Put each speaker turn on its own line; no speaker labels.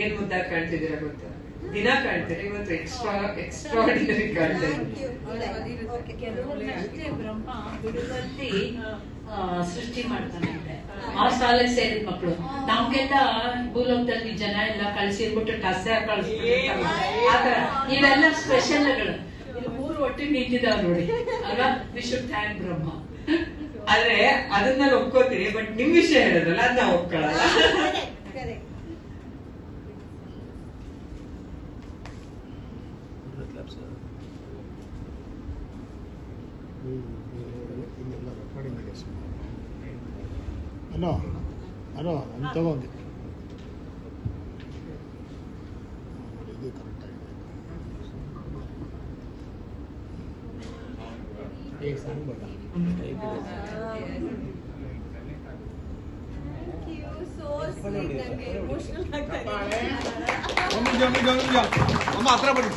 ಏನ್ ಮುದ್ದಾಗಿ ಕಾಣ್ತಿದ್ದೀರಾ ಗೊತ್ತಾ? ದಿನ ಕಾಣ್ತೀರಾ ಇವತ್ತು ಎಕ್ಸ್ಟ್ರಾ ಎಕ್ಸ್ಟ್ರಾಡಿನರಿ ಕಾಣ್ತಾ
ಬ್ರಹ್ಮ ಸೃಷ್ಟಿ ಮಾಡ್ತಾನಂತೆ. ಆ ಸಾಲ ಸೇರಿದ ಮಕ್ಕಳು ನಮ್ಗೆಲ್ಲ ಭೂಲೋಕದಲ್ಲಿ ಜನ ಎಲ್ಲ ಕಳ್ಸಿರ್ಬಿಟ್ಟು ಟಸ್ಸ ಕಳ್ಸ್ಬಿಟ್ಟಿರ್ತಾರಲ್ಲ ಆತರ ಇವೆಲ್ಲ ಸ್ಪೆಷಲ್ಗಳು ಇಲ್ಲಿ ಮೂರು ಒಟ್ಟಿ ನಿಂತಿದಾವ್ ನೋಡಿ. ಅಲ್ಲ ವಿ ಶುಡ್ ಥ್ಯಾಂಕ್ ಬ್ರಹ್ಮ.
ಆದ್ರೆ ಅದನ್ನ ಒಪ್ಕೋತೀರಿ ಒಪ್ಕೋತೀನಿ ಬಟ್ ನಿಮ್ ವಿಷಯ ಹೇಳಿದ್ರಲ್ಲ ಅದನ್ನ ಒಪ್ಕೊಳ್ಳಲ್ಲ.
ಹಲೋ ಹಲೋ ಒಂದು ತಗೊಂಡು ಇದು ಕರೆಕ್ಟ್ ಆಗಿದೆ ಈಗ ಸಣ್ಣ ಬೇಡ
ಒಂದು ನಿಮಿಷ ಒಂದು ನಿಮಿಷ ಒಂದು जाओ जाओ जाओ हम
मात्रा बढ़ी।